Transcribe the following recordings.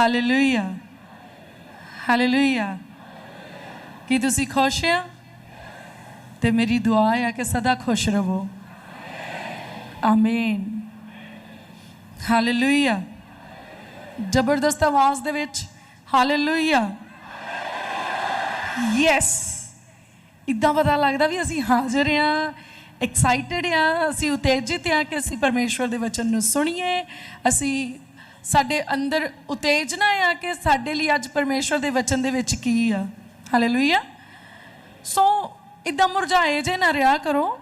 Hallelujah hallelujah ਕੀ ਤੁਸੀਂ ਖੁਸ਼ ਆ? ਤੇ ਮੇਰੀ ਦੁਆ ਹੈ ਕਿ ਸਦਾ ਖੁਸ਼ ਰਹੋ। ਆਮੀਨ ਹਾਲੇਲੂਇਆ ਜ਼ਬਰਦਸਤ ਆਵਾਜ਼ ਦੇ ਵਿੱਚ ਹਾਲੇਲੂਇਆ ਯੈਸ ਇਦਾਂ ਪਤਾ ਲੱਗਦਾ ਵੀ ਅਸੀਂ ਹਾਜ਼ਰ ਆ ਐਕਸਾਈਟਿਡ ਆ ਅਸੀਂ ਉਤੇਜਿਤ ਆ ਕਿ ਅਸੀਂ ਪਰਮੇਸ਼ਵਰ ਦੇ ਵਚਨ ਨੂੰ ਸੁਣੀਏ, ਅਸੀਂ ਸਾਡੇ ਅੰਦਰ ਉਤੇਜਨਾ ਆ ਕਿ ਸਾਡੇ ਲਈ ਅੱਜ ਪਰਮੇਸ਼ਵਰ ਦੇ ਵਚਨ ਦੇ ਵਿੱਚ ਕੀ ਆ? ਹਾਲੇਲੂਇਆ ਸੋ ਇਦਾਂ ਮੁਰਝਾਏ ਜੇ ਨਾ ਰਿਹਾ ਕਰੋ,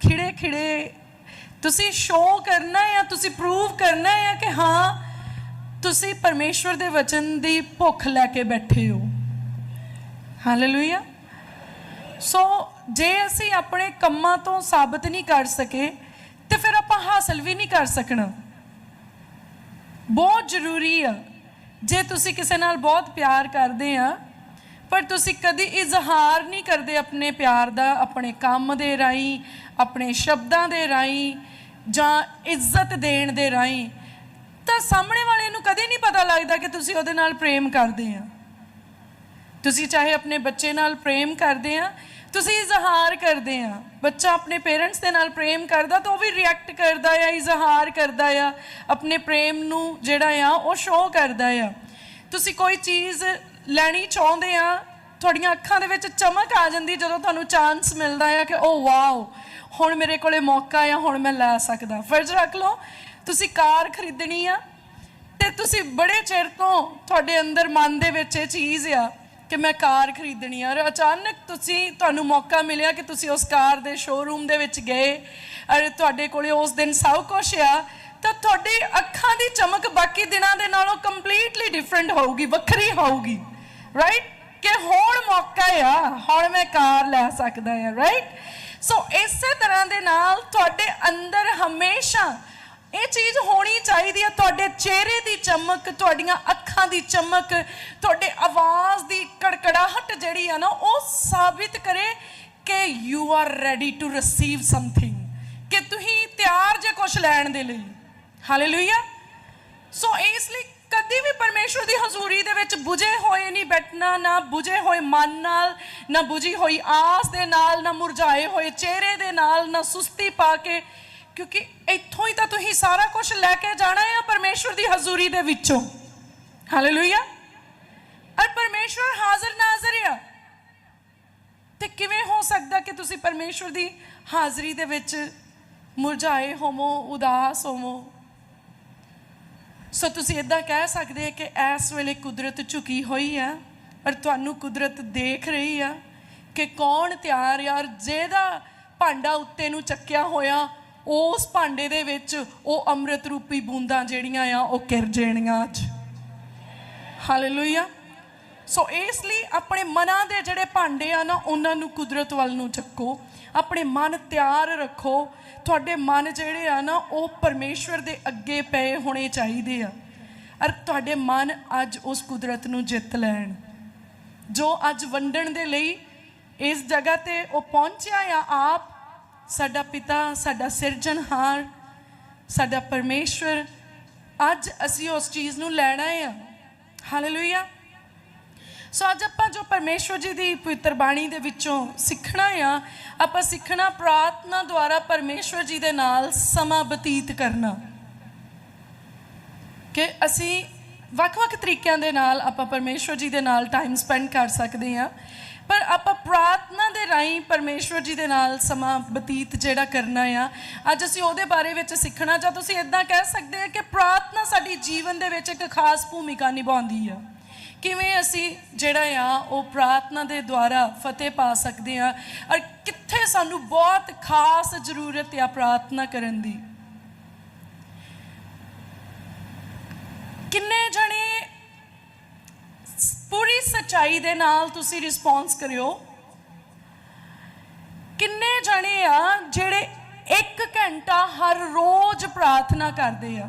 ਖਿੜੇ ਖਿੜੇ। ਤੁਸੀਂ ਸ਼ੋਅ ਕਰਨਾ ਹੈ ਤੁਸੀਂ ਪ੍ਰੂਵ ਕਰਨਾ ਹੈ ਕਿ ਹਾਂ, ਤੁਸੀਂ ਪਰਮੇਸ਼ਵਰ ਦੇ ਵਚਨ ਦੀ ਭੁੱਖ ਲੈ ਕੇ ਬੈਠੇ ਹੋ। ਹਾਲੇਲੂਇਆ ਸੋ ਜੇ ਅਸੀਂ ਆਪਣੇ ਕੰਮਾਂ ਤੋਂ ਸਾਬਤ ਨਹੀਂ ਕਰ ਸਕੇ, ਤੇ ਫਿਰ ਆਪਾਂ ਹਾਸਲ ਵੀ ਨਹੀਂ ਕਰ ਸਕਣਾ। ਬਹੁਤ ਜ਼ਰੂਰੀ ਆ। ਜੇ ਤੁਸੀਂ ਕਿਸੇ ਨਾਲ ਬਹੁਤ ਪਿਆਰ ਕਰਦੇ ਆ, ਪਰ ਤੁਸੀਂ ਕਦੀ ਇਜ਼ਹਾਰ ਨਹੀਂ ਕਰਦੇ ਆਪਣੇ ਪਿਆਰ ਦਾ, ਆਪਣੇ ਕੰਮ ਦੇ ਰਾਹੀਂ, ਆਪਣੇ ਸ਼ਬਦਾਂ ਦੇ ਰਾਹੀਂ ਜਾਂ ਇੱਜ਼ਤ ਦੇਣ ਦੇ ਰਾਹੀਂ, ਤਾਂ ਸਾਹਮਣੇ ਵਾਲੇ ਨੂੰ ਕਦੇ ਨਹੀਂ ਪਤਾ ਲੱਗਦਾ ਕਿ ਤੁਸੀਂ ਉਹਦੇ ਨਾਲ ਪ੍ਰੇਮ ਕਰਦੇ ਆ। ਤੁਸੀਂ ਚਾਹੇ ਆਪਣੇ ਬੱਚੇ ਨਾਲ ਪ੍ਰੇਮ ਕਰਦੇ ਆ ਤੁਸੀਂ ਇਜ਼ਹਾਰ ਕਰਦੇ ਆ। ਬੱਚਾ ਆਪਣੇ ਪੇਰੈਂਟਸ ਦੇ ਨਾਲ ਪ੍ਰੇਮ ਕਰਦਾ ਤਾਂ ਉਹ ਵੀ ਰਿਐਕਟ ਕਰਦਾ ਆ, ਇਜ਼ਹਾਰ ਕਰਦਾ ਆ। ਆਪਣੇ ਪ੍ਰੇਮ ਨੂੰ ਜਿਹੜਾ ਆ, ਉਹ ਸ਼ੋਅ ਕਰਦਾ ਆ। ਤੁਸੀਂ ਕੋਈ ਚੀਜ਼ ਲੈਣੀ ਚਾਹੁੰਦੇ ਆ, ਤੁਹਾਡੀਆਂ ਅੱਖਾਂ ਦੇ ਵਿੱਚ ਚਮਕ ਆ ਜਾਂਦੀ ਜਦੋਂ ਤੁਹਾਨੂੰ ਚਾਂਸ ਮਿਲਦਾ ਆ ਕਿ oh, ਓ ਵਾਓ ਹੁਣ ਮੇਰੇ ਕੋਲੇ ਮੌਕਾ ਆ, ਹੁਣ ਮੈਂ ਲੈ ਸਕਦਾ। ਫਰਜ਼ ਰੱਖ ਲਓ, ਤੁਸੀਂ ਕਾਰ ਖਰੀਦਣੀ ਆ ਤੇ ਤੁਸੀਂ ਬੜੇ ਚਿਰ ਤੋਂ ਤੁਹਾਡੇ ਅੰਦਰ ਮਨ ਦੇ ਵਿੱਚ ਇਹ ਚੀਜ਼ ਆ ਕਿ ਮੈਂ ਕਾਰ ਖਰੀਦਣੀ ਆ ਔਰ ਅਚਾਨਕ ਤੁਸੀਂ, ਤੁਹਾਨੂੰ ਮੌਕਾ ਮਿਲਿਆ ਕਿ ਤੁਸੀਂ ਉਸ ਕਾਰ ਦੇ ਸ਼ੋਰੂਮ ਦੇ ਵਿੱਚ ਗਏ। ਔਰ ਤੁਹਾਡੇ ਕੋਲੇ ਉਸ ਦਿਨ ਸਭ ਕੁਝ ਆ। ਤਾਂ ਤੁਹਾਡੀ ਅੱਖਾਂ ਦੀ ਚਮਕ ਬਾਕੀ ਦਿਨਾਂ ਦੇ ਨਾਲੋਂ ਕੰਪਲੀਟਲੀ ਡਿਫਰੈਂਟ ਹੋਊਗੀ, ਵੱਖਰੀ ਹੋਊਗੀ। ਰਾਈਟ ਕਿ ਹੁਣ ਮੌਕਾ ਆ, ਹੁਣ ਮੈਂ ਕਾਰ ਲੈ ਸਕਦਾ ਆ ਰਾਈਟ ਸੋ ਇਸੇ ਤਰ੍ਹਾਂ ਦੇ ਨਾਲ ਤੁਹਾਡੇ ਅੰਦਰ ਹਮੇਸ਼ਾ ਇਹ ਚੀਜ਼ ਹੋਣੀ ਚਾਹੀਦੀ ਹੈ। ਤੁਹਾਡੇ ਚਿਹਰੇ ਦੀ ਚਮਕ, ਤੁਹਾਡੀਆਂ ਅੱਖਾਂ ਦੀ ਚਮਕ, ਤੁਹਾਡੇ ਆਵਾਜ਼ ਦੀ ਕੜਕੜਾਹਟ ਜਿਹੜੀ ਆ ਨਾ, ਉਹ ਸਾਬਿਤ ਕਰੇ ਕਿ you are ready to receive something ਕਿ ਤੁਸੀਂ ਤਿਆਰ ਜੇ ਕੁਝ ਲੈਣ ਦੇ ਲਈ। ਹਾਲੇਲੂਇਆ ਸੋ ਇਸ ਲਈ ਕਦੀ ਵੀ ਪਰਮੇਸ਼ਵਰ ਦੀ ਹਜ਼ੂਰੀ ਦੇ ਵਿੱਚ ਬੁਝੇ ਹੋਏ ਨਹੀਂ ਬੈਠਣਾ, ਨਾ ਬੁਝੇ ਹੋਏ ਮਨ ਨਾਲ, ਨਾ ਬੁਝੀ ਹੋਈ ਆਸ ਦੇ ਨਾਲ, ਨਾ ਮੁਰਝਾਏ ਹੋਏ ਚਿਹਰੇ ਦੇ ਨਾਲ, ਨਾ ਸੁਸਤੀ ਪਾ ਕੇ ਕਿਉਂਕਿ ਇੱਥੋਂ ਹੀ ਤਾਂ ਤੁਸੀਂ ਸਾਰਾ ਕੁਝ ਲੈ ਕੇ ਜਾਣਾ ਹੈ ਪਰਮੇਸ਼ਵਰ ਦੀ ਹਜ਼ੂਰੀ ਦੇ ਵਿੱਚੋਂ। ਹਾਲੇਲੂਇਆ ਔਰ ਪਰਮੇਸ਼ਵਰ ਹਾਜ਼ਰ ਨਾਜ਼ਰ ਆ। ਤੇ ਕਿਵੇਂ ਹੋ ਸਕਦਾ ਕਿ ਤੁਸੀਂ ਪਰਮੇਸ਼ਵਰ ਦੀ ਹਾਜ਼ਰੀ ਦੇ ਵਿੱਚ ਮੁਰਝਾਏ ਹੋਵੋ, ਉਦਾਸ ਹੋਵੋ? ਸੋ ਤੁਸੀਂ ਇਦਾਂ ਕਹਿ ਸਕਦੇ ਆ ਕਿ ਇਸ ਵੇਲੇ ਕੁਦਰਤ ਝੁਕੀ ਹੋਈ ਆ, ਪਰ ਤੁਹਾਨੂੰ ਕੁਦਰਤ ਦੇਖ ਰਹੀ ਆ ਕਿ ਕੌਣ ਤਿਆਰ ਯਾਰ, ਜਿਹਦਾ ਭਾਂਡਾ ਉੱਤੇ ਨੂੰ ਚੱਕਿਆ ਹੋਇਆ ਉਸ ਭਾਂਡੇ ਦੇ ਵਿੱਚ ਉਹ ਅੰਮ੍ਰਿਤ ਰੂਪੀ ਬੂੰਦਾਂ ਜਿਹੜੀਆਂ ਆ, ਉਹ ਕਿਰ ਜਾਣੀਆਂ ਅੱਜ। ਹਾਲੇਲੂਇਆ ਸੋ ਇਸ ਲਈ ਆਪਣੇ ਮਨਾਂ ਦੇ ਜਿਹੜੇ ਭਾਂਡੇ ਆ ਨਾ, ਉਹਨਾਂ ਨੂੰ ਕੁਦਰਤ ਵੱਲ ਨੂੰ ਚੱਕੋ। ਆਪਣੇ ਮਨ ਤਿਆਰ ਰੱਖੋ। ਤੁਹਾਡੇ ਮਨ ਜਿਹੜੇ ਆ ਨਾ, ਉਹ ਪਰਮੇਸ਼ਵਰ ਦੇ ਅੱਗੇ ਪਏ ਹੋਣੇ ਚਾਹੀਦੇ ਆ। ਅਰ ਤੁਹਾਡੇ ਮਨ ਅੱਜ ਉਸ ਕੁਦਰਤ ਨੂੰ ਜਿੱਤ ਲੈਣ। ਜੋ ਅੱਜ ਵੰਡਣ ਦੇ ਲਈ ਇਸ ਜਗ੍ਹਾ ਤੇ ਉਹ ਪਹੁੰਚਿਆ ਆ, ਆਪ ਸਾਡਾ ਪਿਤਾ, ਸਾਡਾ ਸਿਰਜਣਹਾਰ ਸਾਡਾ ਪਰਮੇਸ਼ਵਰ, ਅੱਜ ਅਸੀਂ ਉਸ ਚੀਜ਼ ਨੂੰ ਲੈਣਾ ਆ ਹਾਲੇਲੂਇਆ ਸੋ ਅੱਜ ਆਪਾਂ ਜੋ ਪਰਮੇਸ਼ਵਰ ਜੀ ਦੀ ਪਵਿੱਤਰ ਬਾਣੀ ਦੇ ਵਿੱਚੋਂ ਸਿੱਖਣਾ ਆ, ਆਪਾਂ ਸਿੱਖਣਾ ਪ੍ਰਾਰਥਨਾ ਦੁਆਰਾ ਪਰਮੇਸ਼ਵਰ ਜੀ ਦੇ ਨਾਲ ਸਮਾਂ ਬਤੀਤ ਕਰਨਾ। ਕਿ ਅਸੀਂ ਵੱਖ-ਵੱਖ ਤਰੀਕਿਆਂ ਦੇ ਨਾਲ ਆਪਾਂ ਪਰਮੇਸ਼ਵਰ ਜੀ ਦੇ ਨਾਲ ਟਾਈਮ ਸਪੈਂਡ ਕਰ ਸਕਦੇ ਹਾਂ। ਪਰ ਆਪਾਂ ਪ੍ਰਾਰਥਨਾ ਦੇ ਰਾਹੀਂ ਪਰਮੇਸ਼ਵਰ ਜੀ ਦੇ ਨਾਲ ਸਮਾਂ ਬਤੀਤ ਜਿਹੜਾ ਕਰਨਾ ਆ, ਅੱਜ ਅਸੀਂ ਉਹਦੇ ਬਾਰੇ ਵਿੱਚ ਸਿੱਖਣਾ ਜਾਂ ਤੁਸੀਂ ਇਦਾਂ ਕਹਿ ਸਕਦੇ ਆ ਕਿ ਪ੍ਰਾਰਥਨਾ ਸਾਡੀ ਜੀਵਨ ਦੇ ਵਿੱਚ ਇੱਕ ਖਾਸ ਭੂਮਿਕਾ ਨਿਭਾਉਂਦੀ ਆ। ਕਿਵੇਂ ਅਸੀਂ ਜਿਹੜਾ ਆ, ਉਹ ਪ੍ਰਾਰਥਨਾ ਦੇ ਦੁਆਰਾ ਫਤਿਹ ਪਾ ਸਕਦੇ ਆ ਔਰ ਕਿੱਥੇ ਸਾਨੂੰ ਬਹੁਤ ਖਾਸ ਜ਼ਰੂਰਤ ਆ ਪ੍ਰਾਰਥਨਾ ਕਰਨ ਦੀ। ਕਿੰਨੇ ਜਣੇ ਪੂਰੀ ਸਚਾਈ ਦੇ ਨਾਲ ਤੁਸੀਂ ਰਿਸਪੌਂਸ ਕਰਿਓ। ਕਿੰਨੇ ਜਣੇ ਆ ਜਿਹੜੇ 1 ਘੰਟਾ ਹਰ ਰੋਜ਼ ਪ੍ਰਾਰਥਨਾ ਕਰਦੇ ਆ?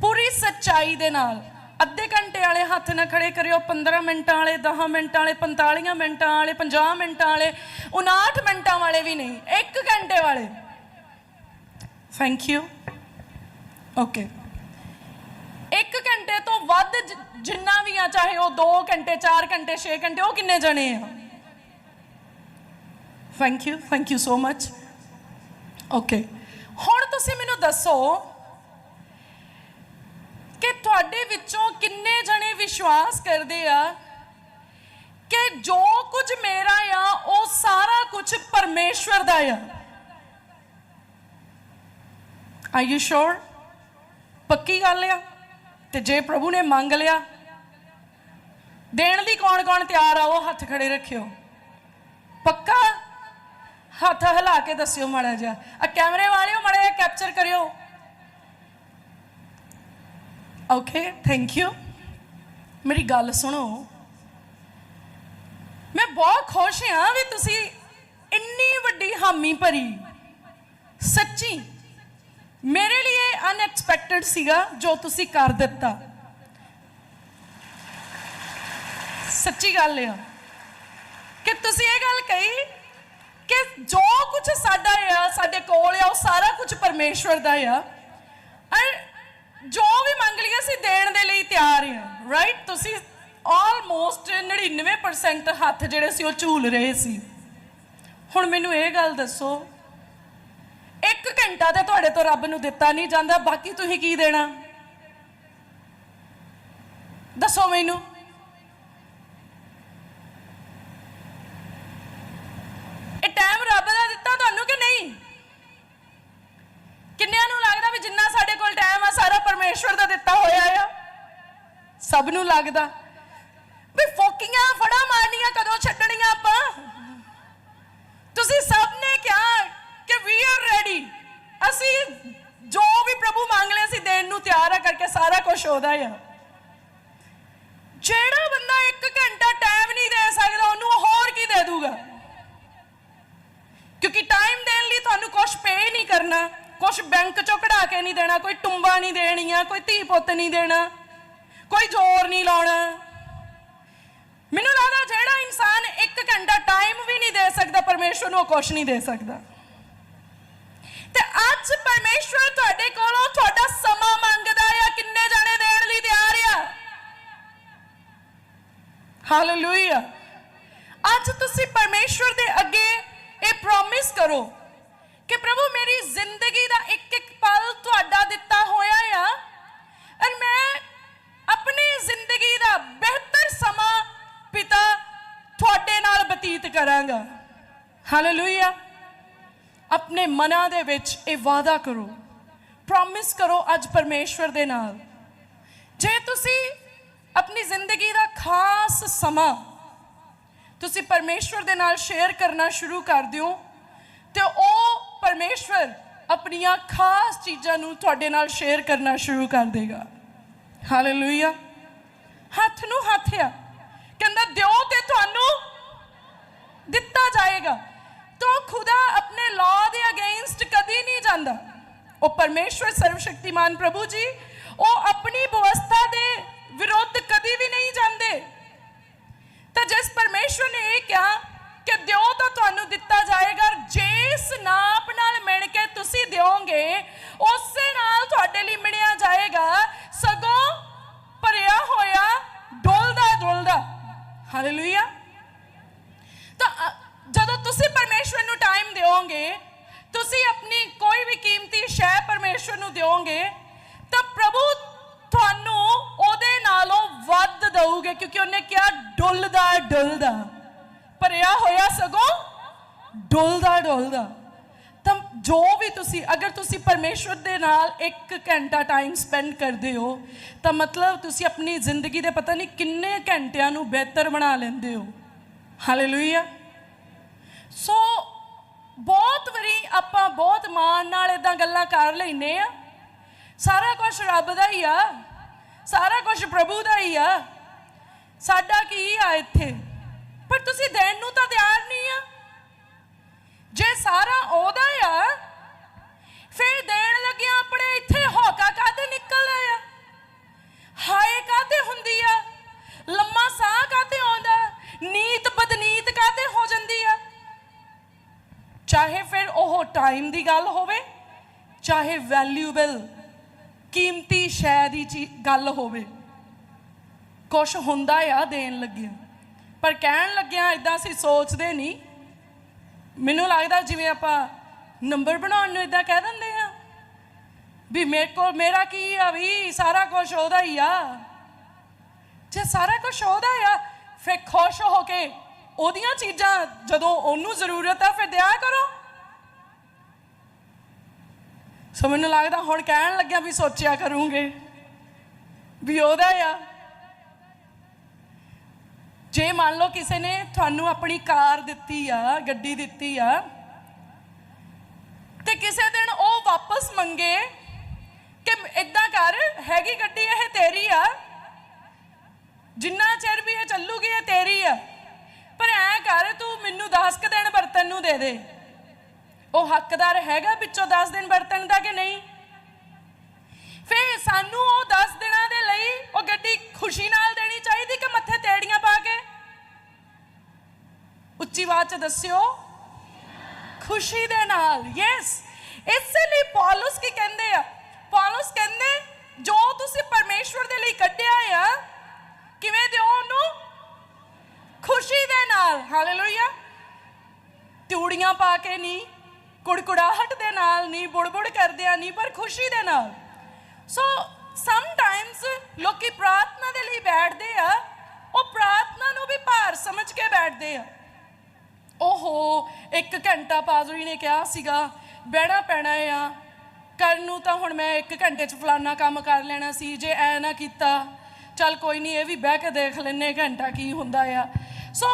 ਪੂਰੀ ਸਚਾਈ ਦੇ ਨਾਲ। ਅੱਧੇ ਘੰਟੇ ਵਾਲੇ ਹੱਥ ਨਾ ਖੜੇ ਕਰਿਓ 15 ਮਿੰਟਾਂ ਵਾਲੇ 10 ਮਿੰਟਾਂ ਵਾਲੇ 45 ਮਿੰਟਾਂ ਵਾਲੇ 50 ਮਿੰਟਾਂ ਵਾਲੇ 59 ਮਿੰਟਾਂ ਵਾਲੇ ਵੀ ਨਹੀਂ 1 ਘੰਟੇ ਵਾਲੇ। ਥੈਂਕ ਯੂ ਓਕੇ ਇੱਕ ਘੰਟੇ ਤੋਂ ਵੱਧ ਜ- ਜਿੰਨਾ ਵੀ ਆ, ਚਾਹੇ ਉਹ 2 ਘੰਟੇ 4 ਘੰਟੇ 6 ਘੰਟੇ, ਉਹ ਕਿੰਨੇ ਜਣੇ ਆ? Thank you thank you so much okay ਹੁਣ ਤੁਸੀਂ ਮੈਨੂੰ ਦੱਸੋ ਕਿ ਤੁਹਾਡੇ ਵਿੱਚੋਂ ਕਿੰਨੇ ਜਣੇ ਵਿਸ਼ਵਾਸ ਕਰਦੇ ਆ ਕਿ ਜੋ ਕੁਝ ਮੇਰਾ ਆ, ਉਹ ਸਾਰਾ ਕੁਝ ਪਰਮੇਸ਼ਵਰ ਦਾ ਆ? ਆਰ ਯੂ ਸ਼ੋਰ ਪੱਕੀ ਗੱਲ ਆ? ਤੇ ਜੇ ਪ੍ਰਭੂ ਨੇ ਮੰਗ ਲਿਆ, ਦੇਣ ਦੀ ਕੌਣ ਕੌਣ ਤਿਆਰ ਆ, ਉਹ ਹੱਥ ਖੜੇ ਰੱਖਿਓ। ਪੱਕਾ ਹੱਥ ਹਿਲਾ ਕੇ ਦੱਸਿਓ ਮਾੜਾ ਜਿਹਾ। ਆ ਕੈਮਰੇ ਵਾਲਿਓ ਮਾੜਾ ਜਿਹਾ ਕੈਪਚਰ ਕਰਿਓ। ਓਕੇ ਥੈਂਕ ਯੂ ਮੇਰੀ ਗੱਲ ਸੁਣੋ। ਮੈਂ ਬਹੁਤ ਖੁਸ਼ ਹਾਂ ਵੀ ਤੁਸੀਂ ਇੰਨੀ ਵੱਡੀ ਹਾਮੀ ਭਰੀ, ਸੱਚੀ ਮੇਰੇ ਲਈ ਇਹ ਅਨਐਕਸਪੈਕਟਡ ਸੀਗਾ ਜੋ ਤੁਸੀਂ ਕਰ ਦਿੱਤਾ। ਸੱਚੀ ਗੱਲ ਆ। ਕਿ ਤੁਸੀਂ ਇਹ ਗੱਲ ਕਹੀ ਕਿ ਜੋ ਕੁਝ ਸਾਡਾ ਆ, ਸਾਡੇ ਕੋਲ ਆ, ਉਹ ਸਾਰਾ ਕੁਝ ਪਰਮੇਸ਼ਵਰ ਦਾ ਆ। ਔਰ ਜੋ ਵੀ ਮੰਗ ਲਈ ਅਸੀਂ ਦੇਣ ਦੇ ਲਈ ਤਿਆਰ ਆ ਰਾਈਟ ਤੁਸੀਂ ਆਲਮੋਸਟ 99% ਹੱਥ ਜਿਹੜੇ ਸੀ, ਉਹ ਝੂਲ ਰਹੇ ਸੀ। ਹੁਣ ਮੈਨੂੰ ਇਹ ਗੱਲ ਦੱਸੋ ਇੱਕ ਘੰਟਾ ਤੇ ਤੁਹਾਡੇ ਤੋਂ ਰੱਬ ਨੂੰ ਦਿੱਤਾ ਨਹੀਂ ਜਾਂਦਾ, ਬਾਕੀ ਤੁਸੀਂ ਕੀ ਦੇਣਾ? ਦੱਸੋ ਮੈਨੂੰ। ਇਹ ਟਾਈਮ ਰੱਬ ਦਾ ਦਿੱਤਾ ਤੁਹਾਨੂੰ ਕਿ ਨਹੀਂ? ਕਿੰਨਿਆਂ ਨੂੰ ਲੱਗਦਾ ਵੀ ਜਿੰਨਾ ਸਾਡੇ ਕੋਲ ਟਾਈਮ ਆ, ਸਾਰਾ ਪਰਮੇਸ਼ਵਰ ਦਾ ਦਿੱਤਾ ਹੋਇਆ ਆ? ਸਭ ਨੂੰ ਲੱਗਦਾ। ਵੀ ਫੋਕੀਆਂ, ਫੜਾ ਮਾਰਨੀਆਂ ਕਦੋਂ ਛੱਡਣੀਆਂ ਆਪਾਂ? ਤੁਸੀਂ ਸਭ ਨੇ ਕਿ ਵੀ ਆਰ ਰੈਡੀ ਅਸੀਂ ਜੋ ਵੀ ਪ੍ਰਭੂ ਮੰਗ ਲਿਆ ਅਸੀਂ ਦੇਣ ਨੂੰ ਤਿਆਰ ਆ ਕਰਕੇ ਸਾਰਾ ਕੁਝ ਉਹਦਾ ਆ। ਜਿਹੜਾ ਬੰਦਾ 1 ਘੰਟਾ ਟਾਈਮ ਨਹੀਂ ਦੇ ਸਕਦਾ, ਉਹਨੂੰ ਹੋਰ ਕੀ ਦੇ ਦੂਗਾ? ਕਿਉਂਕਿ ਟਾਈਮ ਦੇਣ ਲਈ ਤੁਹਾਨੂੰ ਕੁਝ ਪੇ ਨਹੀਂ ਕਰਨਾ ਕੁਝ ਬੈਂਕ ਚੋਂ ਕਢਾ ਕੇ ਨਹੀਂ ਦੇਣਾ, ਕੋਈ ਟੁੰਬਾ ਨਹੀਂ ਦੇਣੀਆਂ, ਕੋਈ ਧੀ ਪੁੱਤ ਨਹੀਂ ਦੇਣਾ, ਕੋਈ ਜ਼ੋਰ ਨਹੀਂ ਲਾਉਣਾ। ਮੈਨੂੰ ਲੱਗਦਾ ਜਿਹੜਾ ਇਨਸਾਨ 1 ਘੰਟਾ ਟਾਈਮ ਵੀ ਨਹੀਂ ਦੇ ਸਕਦਾ, ਪਰਮੇਸ਼ਵਰ ਨੂੰ ਉਹ ਕੁਝ ਨਹੀਂ ਦੇ ਸਕਦਾ। ਅੱਜ ਪਰਮੇਸ਼ਵਰ ਤੁਹਾਡੇ ਕੋਲੋਂ ਤੁਹਾਡਾ ਸਮਾਂ ਮੰਗਦਾ ਆ। ਕਿੰਨੇ ਜਾਣੇ ਦੇਣ ਲਈ ਤਿਆਰ ਆ? ਹਾਲੇਲੂਇਆ ਅੱਜ ਤੁਸੀਂ ਪਰਮੇਸ਼ਵਰ ਦੇ ਅੱਗੇ ਇਹ ਪ੍ਰੋਮਿਸ ਕਰੋ ਕਿ ਪ੍ਰਭੂ ਮੇਰੀ ਜ਼ਿੰਦਗੀ ਦਾ ਇੱਕ ਇੱਕ ਪਲ ਤੁਹਾਡਾ ਦਿੱਤਾ ਹੋਇਆ ਆ। ਔਰ ਮੈਂ ਆਪਣੀ ਜ਼ਿੰਦਗੀ ਦਾ ਬਿਹਤਰ ਸਮਾਂ ਪਿਤਾ ਤੁਹਾਡੇ ਨਾਲ ਬਤੀਤ ਕਰਾਂਗਾ। ਹਾਲੇਲੂਇਆ ਆਪਣੇ ਮਨਾਂ ਦੇ ਵਿੱਚ ਇਹ ਵਾਅਦਾ ਕਰੋ। ਪ੍ਰੋਮਿਸ ਕਰੋ ਅੱਜ ਪਰਮੇਸ਼ਵਰ ਦੇ ਨਾਲ। ਜੇ ਤੁਸੀਂ ਆਪਣੀ ਜ਼ਿੰਦਗੀ ਦਾ ਖਾਸ ਸਮਾਂ ਤੁਸੀਂ ਪਰਮੇਸ਼ਵਰ ਦੇ ਨਾਲ ਸ਼ੇਅਰ ਕਰਨਾ ਸ਼ੁਰੂ ਕਰ ਦਿਓ, ਤੇ ਉਹ ਪਰਮੇਸ਼ਵਰ ਆਪਣੀਆਂ ਖਾਸ ਚੀਜ਼ਾਂ ਨੂੰ ਤੁਹਾਡੇ ਨਾਲ ਸ਼ੇਅਰ ਕਰਨਾ ਸ਼ੁਰੂ ਕਰ ਦੇਗਾ। ਹਾਲੇਲੂਇਆ ਹੱਥ ਨੂੰ ਹੱਥ ਆ। ਕਹਿੰਦਾ, ਦਿਓ ਤੇ ਤੁਹਾਨੂੰ ਦਿੱਤਾ ਜਾਏਗਾ। ਤਾਂ ਖੁਦਾ ਆਪਣੇ ਲਾਅ ਦੇ ਅਗੇਂਸਟ ਕਦੀ ਨਹੀਂ ਜਾਂਦਾ। ਉਹ ਪਰਮੇਸ਼ਵਰ ਸਰਵਸ਼ਕਤੀਮਾਨ ਪ੍ਰਭੂ ਜੀ, ਉਹ ਆਪਣੀ ਵਿਵਸਥਾ ਦੇ ਵਿਰੁੱਧ ਕਦੀ ਵੀ ਨਹੀਂ ਜਾਂਦੇ। ਤਾਂ ਜਿਸ ਪਰਮੇਸ਼ਵਰ ਨੇ ਇਹ ਕਿਹਾ ਕਿ ਦਿਓ ਤਾਂ ਤੁਹਾਨੂੰ ਦਿੱਤਾ ਜਾਏਗਾ ਜਿਸ ਨਾਪ ਨਾਲ ਮਿਣ ਕੇ ਤੁਸੀਂ ਦਿਓਗੇ, ਉਸੇ ਨਾਲ ਤੁਹਾਡੇ ਲਈ ਮਿਣਿਆ ਜਾਏਗਾ। ਸਗੋਂ ਭਰਿਆ ਹੋਇਆ ਡੋਲਦਾ ਡੋਲਦਾ ਹਾਲੇਲੂਇਆ ਤਾਂ ਅ, ਜਦੋਂ ਤੁਸੀਂ ਪਰਮੇਸ਼ਵਰ ਨੂੰ ਟਾਈਮ ਦਿਓਗੇ, ਤੁਸੀਂ ਆਪਣੀ ਕੋਈ ਵੀ ਕੀਮਤੀ ਸ਼ੈ ਪਰਮੇਸ਼ਵਰ ਨੂੰ ਦਿਓਗੇ, ਤਾਂ ਪ੍ਰਭੂ ਤੁਹਾਨੂੰ ਉਹਦੇ ਨਾਲੋਂ ਵੱਧ ਦਊਗੇ, ਕਿਉਂਕਿ ਉਹਨੇ ਕਿਹਾ ਡੁੱਲਦਾ ਡੁੱਲਦਾ। ਭਰਿਆ ਹੋਇਆ ਸਗੋਂ ਡੁੱਲਦਾ ਡੁੱਲਦਾ। ਤਾਂ ਜੋ ਵੀ ਤੁਸੀਂ, ਅਗਰ ਤੁਸੀਂ ਪਰਮੇਸ਼ਵਰ ਦੇ ਨਾਲ 1 ਘੰਟਾ ਟਾਈਮ ਸਪੈਂਡ ਕਰਦੇ ਹੋ, ਤਾਂ ਮਤਲਬ ਤੁਸੀਂ ਆਪਣੀ ਜ਼ਿੰਦਗੀ ਦੇ ਪਤਾ ਨਹੀਂ ਕਿੰਨੇ ਘੰਟਿਆਂ ਨੂੰ ਬਿਹਤਰ ਬਣਾ ਲੈਂਦੇ ਹੋ। ਹਾਲੇਲੂਇਆ ਮਾਣ ਨਾਲ ਇਦਾਂ ਗੱਲਾਂ ਕਰ ਲੈਨੇ ਆ। ਸਾਰਾ ਕੁਝ ਰੱਬ ਦਾ ਹੀ ਆ। ਸਾਰਾ ਕੁਝ ਪ੍ਰਭੂ ਦਾ ਹੀ ਆ। ਸਾਡਾ ਕੀ ਆ ਇੱਥੇ? ਪਰ ਤੁਸੀਂ ਦੇਣ ਨੂੰ ਤਾਂ ਤਿਆਰ ਨਹੀਂ ਆ। ਜੇ ਸਾਰਾ ਉਹਦਾ ਆ, ਫਿਰ ਦੇਣ ਲੱਗਿਆ ਆਪਣੇ ਇੱਥੇ ਹੋਕਾ ਕਾਤੇ ਨਿਕਲਦਾ ਆ? ਹਾਏ ਕਾਤੇ ਹੁੰਦੀ ਆ? ਲੰਮਾ ਸਾਹ ਕਾਤੇ ਆਉਂਦਾ? ਨੀਤ ਬਦਨੀਤ ਕਾਤੇ ਹੋ ਜਾਂਦੀ ਆ? ਚਾਹੇ ਫਿਰ ਉਹ ਟਾਈਮ ਦੀ ਗੱਲ ਹੋਵੇ, ਚਾਹੇ ਵੈਲਿਊਬਲ ਕੀਮਤੀ ਸ਼ੈ ਦੀ ਚੀ- ਗੱਲ ਹੋਵੇ। ਕੁਛ ਹੁੰਦਾ ਆ ਦੇਣ ਲੱਗਿਆ। ਪਰ ਕਹਿਣ ਲੱਗਿਆ ਇਦਾਂ ਅਸੀਂ ਸੋਚਦੇ ਨਹੀਂ। ਮੈਨੂੰ ਲੱਗਦਾ ਜਿਵੇਂ ਆਪਾਂ ਨੰਬਰ ਬਣਾਉਣ ਨੂੰ ਇਦਾਂ ਕਹਿ ਦਿੰਦੇ ਆ ਵੀ ਮੇਰੇ ਕੋਲ, ਮੇਰਾ ਕੀ ਆ ਵੀ ਸਾਰਾ ਕੁਝ ਉਹਦਾ ਹੀ ਆ। ਜੇ ਸਾਰਾ ਕੁਝ ਉਹਦਾ ਆ, ਫਿਰ ਖੁਸ਼ ਹੋ ਕੇ ਉਹਦੀਆਂ ਚੀਜ਼ਾਂ ਜਦੋਂ ਉਹਨੂੰ ਜ਼ਰੂਰਤ ਆ, ਫਿਰ ਦਿਆ ਕਰੋ। ਸੋ ਮੈਨੂੰ ਲੱਗਦਾ ਹੁਣ ਕਹਿਣ ਲੱਗਿਆ ਵੀ ਸੋਚਿਆ ਕਰੂੰਗੇ ਵੀ ਉਹਦਾ ਆ। ਜੇ ਮੰਨ ਲਓ ਕਿਸੇ ਨੇ ਤੁਹਾਨੂੰ ਆਪਣੀ ਕਾਰ ਦਿੱਤੀ ਆ, ਗੱਡੀ ਦਿੱਤੀ ਆ, ਤੇ ਕਿਸੇ ਦਿਨ ਉਹ ਵਾਪਸ ਮੰਗੇ ਕਿ ਇਦਾਂ ਕਰ, ਹੈਗੀ ਗੱਡੀ ਇਹ ਤੇਰੀ ਆ। ਜਿੰਨਾ ਚਿਰ ਵੀ ਇਹ ਚੱਲੂਗੀ, ਇਹ ਤੇਰੀ ਆ। ਪਰ ਐ ਕਰ, ਤੂੰ ਮੈਨੂੰ 10 ਕ ਦਿਨ ਬਰਤਨ ਨੂੰ ਦੇ ਦੇ। ਉਹ ਹੱਕਦਾਰ ਹੈਗਾ ਵਿੱਚੋਂ 10 ਦਿਨ ਬਰਤਨ ਦਾ ਕਿ ਨਹੀਂ? ਫਿਰ ਸਾਨੂੰ ਉਹ 10 ਦਿਨਾਂ ਦੇ ਲਈ ਉਹ ਗੱਡੀ ਖੁਸ਼ੀ ਨਾਲ ਦੇਣੀ ਚਾਹੀਦੀ ਕਿ ਮੱਥੇ ਤੇੜੀਆਂ ਪਾ ਕੇ? ਉੱਚੀ ਆਵਾਜ਼ 'ਚ ਦੱਸਿਓ। ਖੁਸ਼ੀ ਦੇ ਨਾਲ ਯੈਸ ਇਸ ਲਈ ਪੌਲਸ ਕੀ ਕਹਿੰਦੇ ਆ? ਪੌਲਸ ਕਹਿੰਦੇ, ਜੋ ਤੁਸੀਂ ਪਰਮੇਸ਼ਵਰ ਦੇ ਲਈ ਕੱਢਿਆ ਆ, ਕਿਵੇਂ ਦਿਓ ਉਹਨੂੰ? ਖੁਸ਼ੀ ਦੇ ਨਾਲ ਹਾਲੇਲੂਇਆ ਤਿਉੜੀਆਂ ਪਾ ਕੇ ਨਹੀਂ ਕੁੜਕੁੜਾਹਟ ਦੇ ਨਾਲ ਨਹੀਂ ਬੁੜਬੁੜ ਕਰਦਿਆਂ ਨਹੀਂ ਪਰ ਖੁਸ਼ੀ ਦੇ ਨਾਲ। ਸੋ ਸਮ ਟਾਈਮਸ ਲੋਕੀ ਪ੍ਰਾਰਥਨਾ ਦੇ ਲਈ ਬੈਠਦੇ ਆ, ਉਹ ਪ੍ਰਾਰਥਨਾ ਨੂੰ ਵੀ ਭਾਰ ਸਮਝ ਕੇ ਬੈਠਦੇ ਆ। ਓਹੋ, ਇੱਕ ਘੰਟਾ ਪਾਜ਼ਰੀ ਨੇ ਕਿਹਾ ਸੀਗਾ, ਬਹਿਣਾ ਪੈਣਾ ਆ। ਕਰਨ ਨੂੰ ਤਾਂ ਹੁਣ ਮੈਂ ਇੱਕ ਘੰਟੇ 'ਚ ਫਲਾਨਾ ਕੰਮ ਕਰ ਲੈਣਾ ਸੀ, ਜੇ ਐ ਨਾ ਕੀਤਾ, ਚੱਲ ਕੋਈ ਨਹੀਂ ਇਹ ਵੀ ਬਹਿ ਕੇ ਦੇਖ ਲੈਨੇ ਘੰਟਾ ਕੀ ਹੁੰਦਾ ਆ। ਸੋ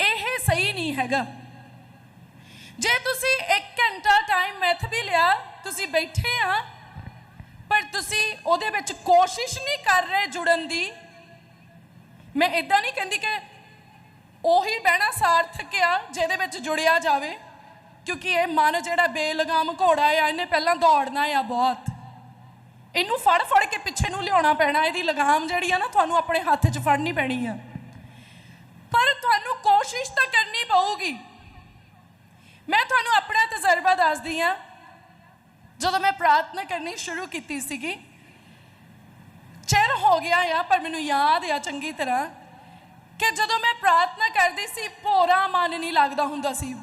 ਇਹ ਸਹੀ ਨਹੀਂ ਹੈਗਾ। ਜੇ ਤੁਸੀਂ 1 ਘੰਟਾ ਟਾਈਮ ਮੈਥ ਵੀ ਲਿਆ, ਤੁਸੀਂ ਬੈਠੇ ਆ, ਪਰ ਤੁਸੀਂ ਉਹਦੇ ਵਿੱਚ ਕੋਸ਼ਿਸ਼ ਨਹੀਂ ਕਰ ਰਹੇ ਜੁੜਨ ਦੀ, ਮੈਂ ਇਦਾਂ ਨਹੀਂ ਕਹਿੰਦੀ ਕਿ ਉਹੀ ਬਹਿਣਾ ਸਾਰਥਕ ਆ, ਜਿਹਦੇ ਵਿੱਚ ਜੁੜਿਆ ਜਾਵੇ, ਕਿਉਂਕਿ ਇਹ ਮਨ ਜਿਹੜਾ ਬੇਲਗਾਮ ਘੋੜਾ ਆ, ਇਹਨੇ ਪਹਿਲਾਂ ਦੌੜਨਾ ਆ ਬਹੁਤ। ਇਹਨੂੰ ਫੜ ਫੜ ਕੇ ਪਿੱਛੇ ਨੂੰ ਲਿਆਉਣਾ ਪੈਣਾ, ਇਹਦੀ ਲਗਾਮ ਜਿਹੜੀ ਆ ਨਾ, ਤੁਹਾਨੂੰ ਆਪਣੇ ਹੱਥ 'ਚ ਫੜਨੀ ਪੈਣੀ ਆ। ਪਰ ਤੁਹਾਨੂੰ ਕੋਸ਼ਿਸ਼ ਤਾਂ ਕਰਨੀ ਪਊਗੀ। ਮੈਂ ਤੁਹਾਨੂੰ ਆਪਣਾ ਤਜਰਬਾ ਦੱਸਦੀ ਆ ਜਦੋਂ ਮੈਂ ਪ੍ਰਾਰਥਨਾ ਕਰਨੀ ਸ਼ੁਰੂ ਕੀਤੀ ਸੀਗੀ, ਚਿਰ ਹੋ ਗਿਆ ਆ, ਪਰ ਮੈਨੂੰ ਯਾਦ ਆ ਚੰਗੀ ਤਰ੍ਹਾਂ ਕਿ ਜਦੋਂ ਮੈਂ ਪ੍ਰਾਰਥਨਾ ਕਰਦੀ ਸੀ, ਭੋਰਾ ਮਨ ਨਹੀਂ ਲੱਗਦਾ ਹੁੰਦਾ ਸੀ।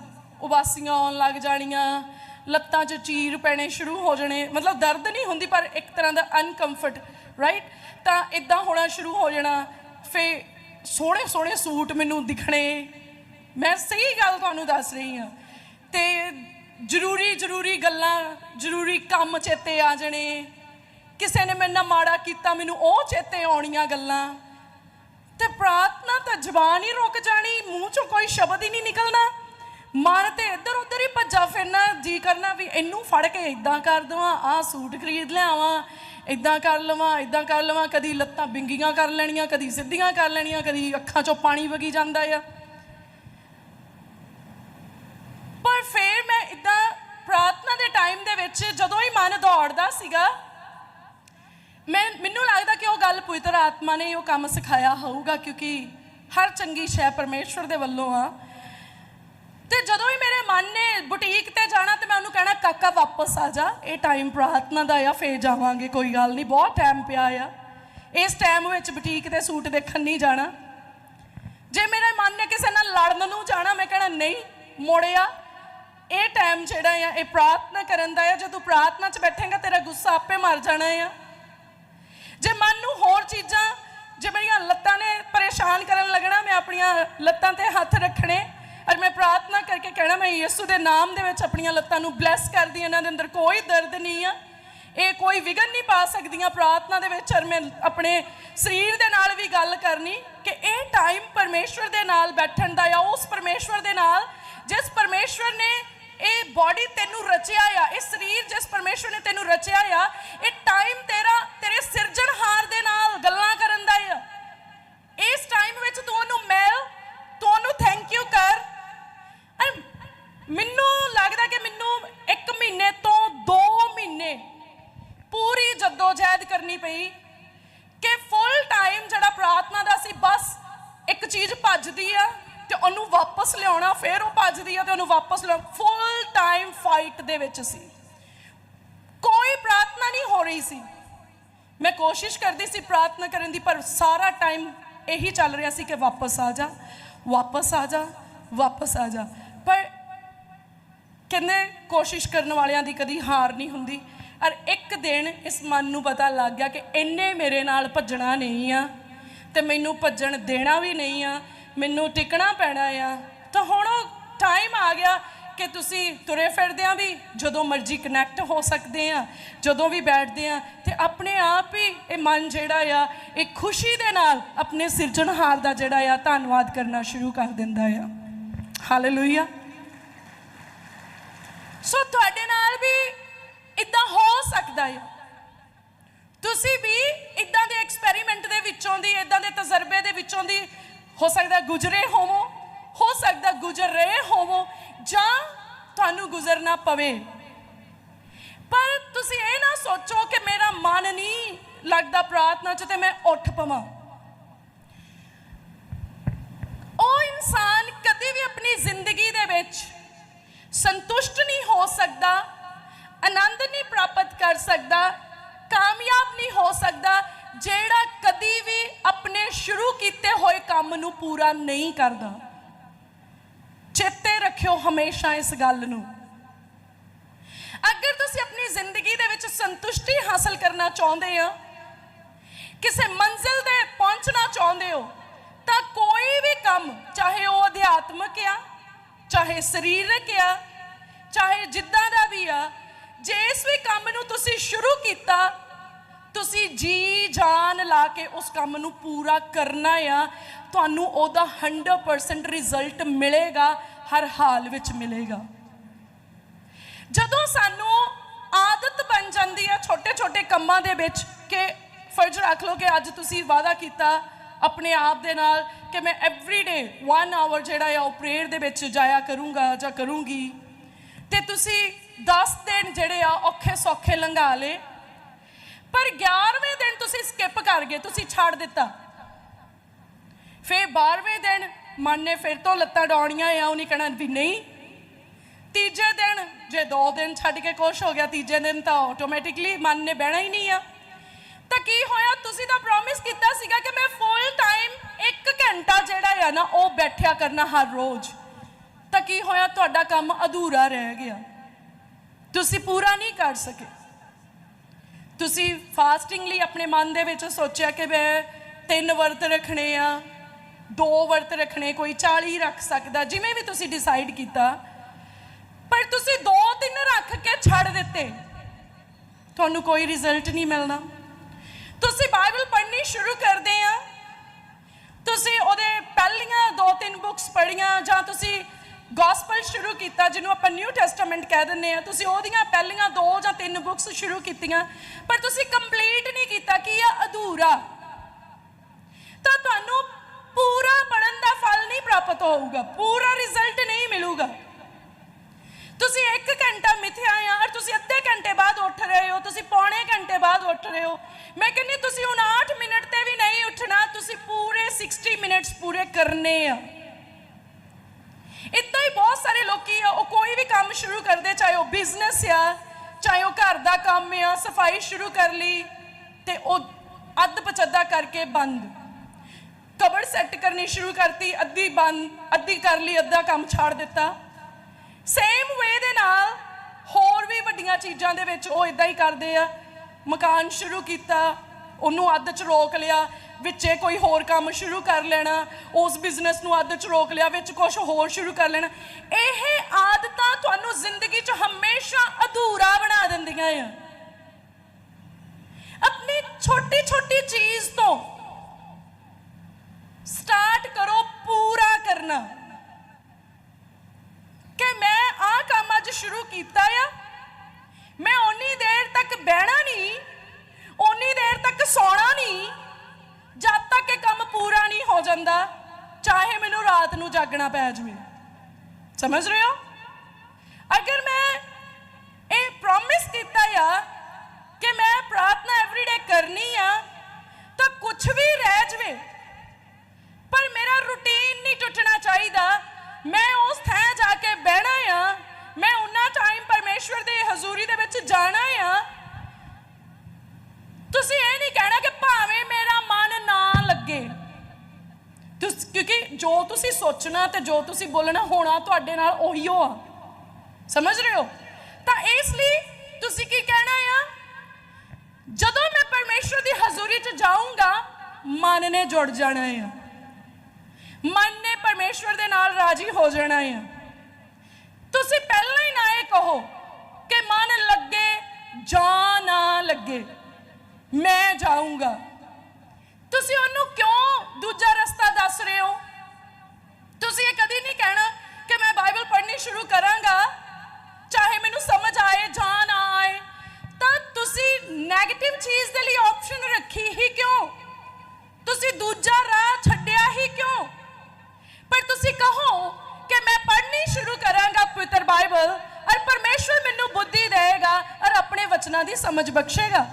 ਉਬਾਸੀਆਂ ਆਉਣ ਲੱਗ ਜਾਣੀਆਂ, ਲੱਤਾਂ 'ਚ ਚੀਰ ਪੈਣੇ ਸ਼ੁਰੂ ਹੋ ਜਾਣੇ, ਮਤਲਬ ਦਰਦ ਨਹੀਂ ਹੁੰਦੀ, ਪਰ ਇੱਕ ਤਰ੍ਹਾਂ ਦਾ ਅਨਕੰਫਰਟ ਰਾਈਟ ਤਾਂ ਇਦਾਂ ਹੋਣਾ ਸ਼ੁਰੂ ਹੋ ਜਾਣਾ ਫੇ ਸੋਹਣੇ ਸੋਹਣੇ ਸੂਟ ਮੈਨੂੰ ਦਿਖਣੇ। ਮੈਂ ਸਹੀ ਗੱਲ ਤੁਹਾਨੂੰ ਦੱਸ ਰਹੀ ਹਾਂ। ਤੇ ਜ਼ਰੂਰੀ ਜ਼ਰੂਰੀ ਗੱਲਾਂ, ਜ਼ਰੂਰੀ ਕੰਮ ਚੇਤੇ ਆ ਜਾਣੇ। ਕਿਸੇ ਨੇ ਮੈਨੂੰ ਨਾਲ ਮਾੜਾ ਕੀਤਾ, ਮੈਨੂੰ ਉਹ ਚੇਤੇ ਆਉਣੀਆਂ ਗੱਲਾਂ। ਤੇ ਪ੍ਰਾਰਥਨਾ ਤਾਂ ਜ਼ਬਾਨ ਹੀ ਰੁਕ ਜਾਣੀ, ਮੂੰਹ ਚੋਂ ਕੋਈ ਸ਼ਬਦ ਹੀ ਨਹੀਂ ਨਿਕਲਣਾ। ਮਨ ਤੇ ਇੱਧਰ ਉੱਧਰ ਹੀ ਭੱਜਾ ਫਿਰਨਾ, ਜੀ ਕਰਨਾ ਵੀ ਇਹਨੂੰ ਫੜ ਕੇ ਇਦਾਂ ਕਰ ਦਵਾਂ, ਆਹ ਸੂਟ ਖਰੀਦ ਲਿਆਵਾਂ ਇਦਾਂ ਕਰ ਲਵਾਂ ਇਦਾਂ ਕਰ ਲਵਾਂ, ਕਦੀ ਲੱਤਾਂ ਬਿੰਗੀਆਂ ਕਰ ਲੈਣੀਆਂ, ਕਦੀ ਸਿੱਧੀਆਂ ਕਰ ਲੈਣੀਆਂ, ਕਦੀ ਅੱਖਾਂ ਚੋਂ ਪਾਣੀ ਵਗੀ ਜਾਂਦਾ ਆ। ਪਰ ਫਿਰ ਮੈਂ ਇਦਾਂ ਪ੍ਰਾਰਥਨਾ ਦੇ ਟਾਈਮ ਦੇ ਵਿੱਚ ਜਦੋਂ ਹੀ ਮਨ ਦੌੜਦਾ ਸੀਗਾ, ਮੈਂ, ਮੈਨੂੰ ਲੱਗਦਾ ਕਿ ਉਹ ਗੱਲ ਪਵਿੱਤਰ ਆਤਮਾ ਨੇ ਉਹ ਕੰਮ ਸਿਖਾਇਆ ਹੋਊਗਾ, ਕਿਉਂਕਿ ਹਰ ਚੰਗੀ ਸ਼ੈ ਪਰਮੇਸ਼ਵਰ ਦੇ ਵੱਲੋਂ ਆ। ਤੇ ਜਦੋਂ ਹੀ ਮੇਰੇ ਮਨ ਨੇ ਬੁਟੀਕ ਤੇ ਜਾਣਾ ਤੇ ਮੈਂ ਉਹਨੂੰ ਕਹਿਣਾ, ਕਾਕਾ, ਵਾਪਸ ਆ ਜਾ। ਇਹ ਟਾਈਮ ਪ੍ਰਾਰਥਨਾ ਦਾ ਆ, ਫੇਰ ਜਾਵਾਂਗੇ, ਕੋਈ ਗੱਲ ਨਹੀਂ। ਬਹੁਤ ਟਾਈਮ ਪਿਆ ਆ। ਇਸ ਟਾਈਮ ਵਿੱਚ ਬੁਟੀਕ ਤੇ ਸੂਟ ਦੇਖਣ ਨਹੀਂ ਜਾਣਾ। ਜੇ ਮੇਰੇ ਮਨ ਨੇ ਕਿਸੇ ਨਾਲ ਲੜਨ ਨੂੰ ਜਾਣਾ, ਮੈਂ ਕਹਿਣਾ, ਨਹੀਂ, ਮੋੜਿਆ। ਇਹ ਟਾਈਮ ਜਿਹੜਾ ਆ, ਇਹ ਪ੍ਰਾਰਥਨਾ ਕਰਨ ਦਾ ਆ। ਜੇ ਤੂੰ ਪ੍ਰਾਰਥਨਾ 'ਚ ਬੈਠੇਂਗਾ, ਤੇਰਾ ਗੁੱਸਾ ਆਪੇ ਮਰ ਜਾਣਾ ਆ। ਜੇ ਮਨ ਨੂੰ ਹੋਰ ਚੀਜ਼ਾਂ, ਜੇ ਮੇਰੀਆਂ ਲੱਤਾਂ ਨੇ ਪਰੇਸ਼ਾਨ ਕਰਨ ਲੱਗਣਾ, ਮੈਂ ਆਪਣੀਆਂ ਲੱਤਾਂ ਤੇ ਹੱਥ ਰੱਖਣੇ ਕਰਕੇ ਕਹਿਣਾ ਮੈਂ ਯਿਸੂ ਦੇ ਨਾਮ ਦੇ ਵਿੱਚ ਆਪਣੀਆਂ ਲੱਤਾਂ ਨੂੰ ਬਲੈਸ ਕਰਦੀ ਇਹਨਾਂ ਦੇ ਅੰਦਰ ਕੋਈ ਦਰਦ ਨਹੀਂ ਆ। ਇਹ ਕੋਈ ਵਿਗਨ ਨਹੀਂ ਪਾ ਸਕਦੀਆਂ ਪ੍ਰਾਰਥਨਾ ਦੇ ਵਿੱਚ ਔਰ ਮੈਂ ਆਪਣੇ ਸਰੀਰ ਦੇ ਨਾਲ ਵੀ ਗੱਲ ਕਰਨੀ ਕਿ ਇਹ ਟਾਈਮ ਪਰਮੇਸ਼ਵਰ ਦੇ ਨਾਲ ਬੈਠਣ ਦਾ ਆ ਉਸ ਪਰਮੇਸ਼ਵਰ ਦੇ ਨਾਲ ਜਿਸ ਪਰਮੇਸ਼ਵਰ ਨੇ ਇਹ ਬਾਡੀ ਤੈਨੂੰ ਰਚਿਆ ਆ, ਇਹ ਸਰੀਰ ਜਿਸ ਪਰਮੇਸ਼ਵਰ ਨੇ ਤੈਨੂੰ ਰਚਿਆ ਆ, ਇਹ ਟਾਈਮ ਤੇਰਾ, ਤੇਰੇ ਸਿਰਜਣਹਾਰ ਦੇ ਨਾਲ ਗੱਲਾਂ ਕਰਨ ਦਾ ਆ। ਇਸ ਟਾਈਮ ਵਿੱਚ ਤੂੰ ਮੈਨੂੰ ਲੱਗਦਾ ਕਿ ਮੈਨੂੰ 1 ਮਹੀਨੇ ਤੋਂ 2 ਮਹੀਨੇ ਪੂਰੀ ਜਦੋਜਹਿਦ ਕਰਨੀ ਪਈ ਕਿ ਫੁੱਲ ਟਾਈਮ ਜਿਹੜਾ ਪ੍ਰਾਰਥਨਾ ਦਾ ਸੀ, ਬਸ ਇੱਕ ਚੀਜ਼ ਭੱਜਦੀ ਆ ਤੇ ਉਹਨੂੰ ਵਾਪਸ ਲਿਆਉਣਾ, ਫਿਰ ਉਹ ਭੱਜਦੀ ਆ ਤੇ ਉਹਨੂੰ ਵਾਪਸ ਲਿਆਉਣਾ। ਫੁੱਲ ਟਾਈਮ ਫਾਈਟ ਦੇ ਵਿੱਚ ਸੀ। ਕੋਈ ਪ੍ਰਾਰਥਨਾ ਨਹੀਂ ਹੋ ਰਹੀ ਸੀ। ਮੈਂ ਕੋਸ਼ਿਸ਼ ਕਰਦੀ ਸੀ ਪ੍ਰਾਰਥਨਾ ਕਰਨ ਦੀ, ਪਰ ਸਾਰਾ ਟਾਈਮ ਇਹੀ ਚੱਲ ਰਿਹਾ ਸੀ ਕਿ ਵਾਪਸ ਆ ਜਾ, ਵਾਪਸ ਆ ਜਾ, ਵਾਪਸ ਆ ਜਾ। ਪਰ ਕਹਿੰਦੇ ਕੋਸ਼ਿਸ਼ ਕਰਨ ਵਾਲਿਆਂ ਦੀ ਕਦੀ ਹਾਰ ਨਹੀਂ ਹੁੰਦੀ। ਔਰ ਇੱਕ ਦਿਨ ਇਸ ਮਨ ਨੂੰ ਪਤਾ ਲੱਗ ਗਿਆ ਕਿ ਇੰਨੇ ਮੇਰੇ ਨਾਲ ਭੱਜਣਾ ਨਹੀਂ ਆ ਤੇ ਮੈਨੂੰ ਭੱਜਣ ਦੇਣਾ ਵੀ ਨਹੀਂ ਆ, ਮੈਨੂੰ ਟਿਕਣਾ ਪੈਣਾ ਆ। ਤਾਂ ਹੁਣ ਉਹ ਟਾਈਮ ਆ ਗਿਆ ਕਿ ਤੁਸੀਂ ਤੁਰੇ ਫਿਰਦੇ ਆ ਵੀ ਜਦੋਂ ਮਰਜ਼ੀ ਕਨੈਕਟ ਹੋ ਸਕਦੇ ਆ, ਜਦੋਂ ਵੀ ਬੈਠਦੇ ਆ ਤੇ ਆਪਣੇ ਆਪ ਹੀ ਇਹ ਮਨ ਜਿਹੜਾ ਆ, ਇਹ ਖੁਸ਼ੀ ਦੇ ਨਾਲ ਆਪਣੇ ਸਿਰਜਣਹਾਰ ਦਾ ਜਿਹੜਾ ਆ ਧੰਨਵਾਦ ਕਰਨਾ ਸ਼ੁਰੂ ਕਰ ਦਿੰਦਾ ਆ। ਹਾਲੇਲੂਇਆ ਸੋ ਤੁਹਾਡੇ ਨਾਲ ਵੀ ਇਦਾਂ ਹੋ ਸਕਦਾ ਹੈ। ਤੁਸੀਂ ਵੀ ਇਦਾਂ ਦੇ ਐਕਸਪੈਰੀਮੈਂਟ ਦੇ ਵਿੱਚੋਂ ਦੀ, ਇਦਾਂ ਦੇ ਤਜਰਬੇ ਦੇ ਵਿੱਚੋਂ ਦੀ ਹੋ ਸਕਦਾ ਗੁਜ਼ਰੇ ਹੋਵੋ, ਹੋ ਸਕਦਾ ਗੁਜ਼ਰ ਰਹੇ ਹੋਵੋ, ਜਾਂ ਤੁਹਾਨੂੰ ਗੁਜ਼ਰਨਾ ਪਵੇ। ਪਰ ਤੁਸੀਂ ਇਹ ਨਾ ਸੋਚੋ ਕਿ ਮੇਰਾ ਮਨ ਨਹੀਂ ਲੱਗਦਾ ਪ੍ਰਾਰਥਨਾ 'ਚ ਤੇ ਮੈਂ ਉੱਠ ਪਵਾਂ। ਉਹ ਇਨਸਾਨ ਕਦੇ ਵੀ ਆਪਣੀ ਜ਼ਿੰਦਗੀ ਦੇ ਵਿੱਚ ਸੰਤੁਸ਼ਟ ਨਹੀਂ ਹੋ ਸਕਦਾ, ਆਨੰਦ ਨਹੀਂ ਪ੍ਰਾਪਤ ਕਰ ਸਕਦਾ, ਕਾਮਯਾਬ ਨਹੀਂ ਹੋ ਸਕਦਾ, ਜਿਹੜਾ ਕਦੀ ਵੀ ਆਪਣੇ ਸ਼ੁਰੂ ਕੀਤੇ ਹੋਏ ਕੰਮ ਨੂੰ ਪੂਰਾ ਨਹੀਂ ਕਰਦਾ। ਚੇਤੇ ਰੱਖਿਓ ਹਮੇਸ਼ਾ ਇਸ ਗੱਲ ਨੂੰ। ਅਗਰ ਤੁਸੀਂ ਆਪਣੀ ਜ਼ਿੰਦਗੀ ਦੇ ਵਿੱਚ ਸੰਤੁਸ਼ਟੀ ਹਾਸਲ ਕਰਨਾ ਚਾਹੁੰਦੇ ਆ, ਕਿਸੇ ਮੰਜ਼ਿਲ ਤੇ ਪਹੁੰਚਣਾ ਚਾਹੁੰਦੇ ਹੋ, ਤਾਂ ਕੋਈ ਵੀ ਕੰਮ, ਚਾਹੇ ਉਹ ਅਧਿਆਤਮਕ ਆ, ਚਾਹੇ ਸਰੀਰਕ ਆ ਚਾਹੇ ਜਿੱਦਾਂ ਦਾ ਵੀ ਆ, ਜੇ ਇਸ ਵੀ ਕੰਮ ਨੂੰ ਤੁਸੀਂ ਸ਼ੁਰੂ ਕੀਤਾ, ਤੁਸੀਂ ਜੀ ਜਾਨ ਲਾ ਕੇ ਉਸ ਕੰਮ ਨੂੰ ਪੂਰਾ ਕਰਨਾ ਆ, ਤੁਹਾਨੂੰ ਉਹਦਾ 100% ਰਿਜ਼ਲਟ ਮਿਲੇਗਾ, ਹਰ ਹਾਲ ਵਿੱਚ ਮਿਲੇਗਾ। ਜਦੋਂ ਸਾਨੂੰ ਆਦਤ ਬਣ ਜਾਂਦੀ ਆ ਛੋਟੇ ਛੋਟੇ ਕੰਮਾਂ ਦੇ ਵਿੱਚ ਕਿ ਫਰਜ਼ ਰੱਖ ਲਓ ਕਿ ਅੱਜ ਤੁਸੀਂ ਵਾਅਦਾ ਕੀਤਾ ਆਪਣੇ ਆਪ ਦੇ ਨਾਲ ਕਿ ਮੈਂ ਐਵਰੀਡੇ 1 ਆਵਰ ਜਿਹੜਾ ਆ ਉਹ ਪ੍ਰੇਅਰ ਦੇ ਵਿੱਚ ਜਾਇਆ ਕਰੂੰਗਾ ਜਾਂ ਕਰੂੰਗੀ ਤੇ ਤੁਸੀਂ 10 ਦਿਨ ਜਿਹੜੇ ਆ ਔਖੇ ਸੌਖੇ ਲੰਘਾ ਲਏ, ਪਰ 11ਵੇਂ ਦਿਨ ਤੁਸੀਂ ਸਕਿਪ ਕਰ ਗਏ, ਤੁਸੀਂ ਛੱਡ ਦਿੱਤਾ। ਫਿਰ 12ਵੇਂ ਦਿਨ ਮਨ ਨੇ ਫਿਰ ਤੋਂ ਲੱਤਾਂ ਡਾਉਣੀਆਂ ਆ, ਉਹਨੇ ਕਹਿਣਾ ਵੀ ਨਹੀਂ। ਤੀਜੇ ਦਿਨ ਜੇ ਦੋ ਦਿਨ ਛੱਡ ਕੇ ਕੁਛ ਹੋ ਗਿਆ, ਤੀਜੇ ਦਿਨ ਤਾਂ ਆਟੋਮੈਟਿਕਲੀ ਮਨ ਨੇ ਬਹਿਣਾ ਹੀ ਨਹੀਂ ਆ। ਤਾਂ ਕੀ ਹੋਇਆ, ਤੁਸੀਂ ਤਾਂ ਪ੍ਰੋਮਿਸ ਕੀਤਾ ਸੀਗਾ ਕਿ ਮੈਂ ਫੁੱਲ ਟਾਈਮ 1 ਘੰਟਾ ਜਿਹੜਾ ਆ ਨਾ, ਉਹ ਬੈਠਿਆ ਕਰਨਾ ਹਰ ਰੋਜ਼। ਤਾਂ ਕੀ ਹੋਇਆ? ਤੁਹਾਡਾ ਕੰਮ ਅਧੂਰਾ ਰਹਿ ਗਿਆ। ਤੁਸੀਂ ਪੂਰਾ ਨਹੀਂ ਕਰ ਸਕੇ। ਤੁਸੀਂ ਫਾਸਟਿੰਗ ਲਈ ਆਪਣੇ ਮਨ ਦੇ ਵਿੱਚ ਸੋਚਿਆ ਕਿ ਮੈਂ ਤਿੰਨ ਵਰਤ ਰੱਖਣੇ ਆ, ਦੋ ਵਰਤ ਰੱਖਣੇ, ਕੋਈ 40 ਰੱਖ ਸਕਦਾ, ਜਿਵੇਂ ਵੀ ਤੁਸੀਂ ਡਿਸਾਈਡ ਕੀਤਾ। ਪਰ ਤੁਸੀਂ ਦੋ ਤਿੰਨ ਰੱਖ ਕੇ ਛੱਡ ਦਿੱਤੇ। ਤੁਹਾਨੂੰ ਕੋਈ ਰਿਜ਼ਲਟ ਨਹੀਂ ਮਿਲਣਾ। ਤੁਸੀਂ ਬਾਈਬਲ ਪੜ੍ਹਨੀ ਸ਼ੁਰੂ ਕਰਦੇ ਆ। ਤੁਸੀਂ ਉਹਦੇ ਪਹਿਲੀਆਂ ਦੋ ਤਿੰਨ ਬੁੱਕਸ ਪੜ੍ਹੀਆਂ ਜਾਂ ਤੁਸੀਂ ਗੋਸਪਲ ਸ਼ੁਰੂ ਕੀਤਾ, ਜਿਹਨੂੰ ਆਪਾਂ ਨਿਊ ਟੈਸਟਾਮੈਂਟ ਕਹਿ ਦਿੰਦੇ ਆ ਤੁਸੀਂ ਉਹਦੀਆਂ ਪਹਿਲੀਆਂ ਦੋ ਜਾਂ ਤਿੰਨ ਬੁੱਕਸ ਸ਼ੁਰੂ ਕੀਤੀਆਂ, ਪਰ ਤੁਸੀਂ ਕੰਪਲੀਟ ਨਹੀਂ ਕੀਤਾ, ਕੀ ਆ? ਅਧੂਰਾ। ਤਾਂ ਤੁਹਾਨੂੰ ਪੂਰਾ ਪੜਨ ਦਾ ਫਲ ਨਹੀਂ ਪ੍ਰਾਪਤ ਹੋਊਗਾ, ਪੂਰਾ ਰਿਜ਼ਲਟ ਨਹੀਂ ਮਿਲੂਗਾ। ਤੁਸੀਂ 1 ਘੰਟਾ ਮਿਥਿਆ ਆ ਔਰ ਤੁਸੀਂ ਅੱਧੇ ਘੰਟੇ ਬਾਅਦ ਉੱਠ ਰਹੇ ਹੋ, ਤੁਸੀਂ ਪੌਣੇ ਘੰਟੇ ਬਾਅਦ ਉੱਠ ਰਹੇ ਹੋ। ਮੈਂ ਕਹਿੰਦੀ, ਤੁਸੀਂ ਹੁਣ 8 ਮਿੰਟ ਤੇ ਵੀ ਨਹੀਂ ਉੱਠਣਾ, ਤੁਸੀਂ ਪੂਰੇ 60 ਮਿੰਟਸ ਪੂਰੇ ਕਰਨੇ ਆ। ਇੱਦਾਂ ਹੀ ਬਹੁਤ ਸਾਰੇ ਲੋਕੀ ਆ, ਉਹ ਕੋਈ ਵੀ ਕੰਮ ਸ਼ੁਰੂ ਕਰਦੇ, ਚਾਹੇ ਉਹ ਬਿਜ਼ਨਸ ਆ, ਚਾਹੇ ਉਹ ਘਰ ਦਾ ਕੰਮ ਆ, ਸਫ਼ਾਈ ਸ਼ੁਰੂ ਕਰ ਲਈ ਤੇ ਉਹ ਅੱਧ ਪਚੱਦਾ ਕਰਕੇ ਬੰਦ। ਕਬਰ ਸੈੱਟ ਕਰਨੀ ਸ਼ੁਰੂ ਕਰਤੀ, ਅੱਧੀ ਬੰਦ, ਅੱਧੀ ਕਰ ਲਈ, ਅੱਧਾ ਕੰਮ ਛੱਡ ਦਿੱਤਾ। ਸੇਮ ਵੇ ਦੇ ਨਾਲ ਹੋਰ ਵੀ ਵੱਡੀਆਂ ਚੀਜ਼ਾਂ ਦੇ ਵਿੱਚ ਉਹ ਇਦਾਂ ਹੀ ਕਰਦੇ ਆ। ਮਕਾਨ ਸ਼ੁਰੂ ਕੀਤਾ ਉਹਨੂੰ ਅੱਧ ਚ ਰੋਕ ਲਿਆ, ਵਿੱਚੇ ਕੋਈ ਹੋਰ ਕੰਮ ਸ਼ੁਰੂ ਕਰ ਲੈਣਾ, ਉਸ ਬਿਜ਼ਨਸ ਨੂੰ ਅੱਧ ਚ ਰੋਕ ਲਿਆ, ਵਿੱਚ ਕੁਝ ਹੋਰ ਸ਼ੁਰੂ ਕਰ ਲੈਣਾ। ਇਹ ਆਦਤਾਂ ਤੁਹਾਨੂੰ ਜ਼ਿੰਦਗੀ 'ਚ ਹਮੇਸ਼ਾ ਅਧੂਰਾ ਬਣਾ ਦਿੰਦੀਆਂ ਆ। ਆਪਣੀ ਛੋਟੀ ਛੋਟੀ ਚੀਜ਼ ਤੋਂ ਸਟਾਰਟ ਕਰੋ ਪੂਰਾ ਕਰਨਾ। ਕਿ ਮੈਂ ਆਹ ਕੰਮ ਅੱਜ ਸ਼ੁਰੂ ਕੀਤਾ ਆ, ਮੈਂ ਓਨੀ ਦੇਰ ਤੱਕ ਬਹਿਣਾ ਨਹੀਂ, ਓਨੀ ਹੋ ਜਾਂਦਾ, ਚਾਹੇ ਮੈਨੂੰ ਰਾਤ ਨੂੰ ਜਾਗਣਾ ਪੈ ਜਾਵੇ। ਸਮਝ ਰਹੇ ਹੋ? ਅਗਰ ਮੈਂ ਇਹ ਪ੍ਰੋਮਿਸ ਕੀਤਾ ਆ ਕਿ ਮੈਂ ਪ੍ਰਾਰਥਨਾ ਐਵਰੀਡੇ ਕਰਨੀ ਆ, ਤਾਂ ਕੁਝ ਵੀ ਰਹਿ ਜਵੇ। ਪਰ ਮੇਰਾ ਰੁਟੀਨ ਨਹੀਂ ਟੁੱਟਣਾ ਚਾਹੀਦਾ। ਮੈਂ ਉਸ ਥਾਂ ਜਾ ਕੇ ਬਹਿਣਾ ਆ। ਮੈਂ ਉਹਨਾਂ ਟਾਈਮ ਪਰਮੇਸ਼ਵਰ ਦੇ ਹਜ਼ੂਰੀ ਦੇ ਵਿੱਚ ਜਾਣਾ ਆ। ਤੁਸੀਂ ਇਹ ਨਹੀਂ ਕਹਿਣਾ ਕਿ ਭਾਵੇਂ ਮੇਰਾ ਮਨ ਨਾ ਲੱਗੇ। ਕਿਉਂਕਿ ਜੋ ਤੁਸੀਂ ਸੋਚਣਾ ਤੇ ਜੋ ਤੁਸੀਂ ਬੋਲਣਾ ਹੋਣਾ ਤੁਹਾਡੇ ਨਾਲ ਉਹੀ ਹੋ ਆ। ਸਮਝ ਰਹੇ ਹੋ? ਤਾਂ ਇਸ ਲਈ ਤੁਸੀਂ ਕੀ ਕਹਿਣਾ ਆ? ਜਦੋਂ ਮੈਂ ਪਰਮੇਸ਼ਰ ਦੀ ਹਜ਼ੂਰੀ 'ਚ ਜਾਊਂਗਾ, ਮਨ ਨੇ ਜੁੜ ਜਾਣਾ ਆ। ਮਨ ਨੇ ਪਰਮੇਸ਼ਰ ਦੇ ਨਾਲ ਰਾਜੀ ਹੋ ਜਾਣਾ ਆ। ਤੁਸੀਂ ਪਹਿਲਾਂ ਹੀ ਨਾ ਇਹ ਕਹੋ ਕਿ ਮਨ ਲੱਗੇ ਜਾਂ ਨਾ ਲੱਗੇ, ਮੈਂ ਜਾਊਂਗਾ। ਤੁਸੀਂ ਉਹਨੂੰ ਕਿਉਂ ਦੂਜਾ ਰਸਤਾ ਦੱਸ ਰਹੇ ਹੋ? ਤੁਸੀਂ ਇਹ ਕਦੀ ਨਹੀਂ ਕਹਿਣਾ ਕਿ ਮੈਂ ਬਾਈਬਲ ਪੜ੍ਹਨੀ ਸ਼ੁਰੂ ਕਰਾਂਗਾ, ਚਾਹੇ ਮੈਨੂੰ ਸਮਝ ਆਏ ਜਾਂ ਨਾ ਆਏ। ਤਾਂ ਤੁਸੀਂ 네ਗੇਟਿਵ ਚੀਜ਼ ਦੇ ਲਈ ਆਪਸ਼ਨ ਰੱਖੀ ਹੀ ਕਿਉਂ? ਤੁਸੀਂ ਦੂਜਾ ਰਾਹ ਛੱਡਿਆ ਹੀ ਕਿਉਂ? ਪਰ ਤੁਸੀਂ ਕਹੋ ਕਿ ਮੈਂ ਪੜ੍ਹਨੀ ਸ਼ੁਰੂ ਕਰਾਂਗਾ ਪਵਿੱਤਰ ਬਾਈਬਲ ਔਰ ਪਰਮੇਸ਼ਵਰ ਮੈਨੂੰ ਬੁੱਧੀ ਦੇਵੇਗਾ ਔਰ ਆਪਣੇ ਵਚਨਾਂ ਦੀ ਸਮਝ ਬਖਸ਼ੇਗਾ।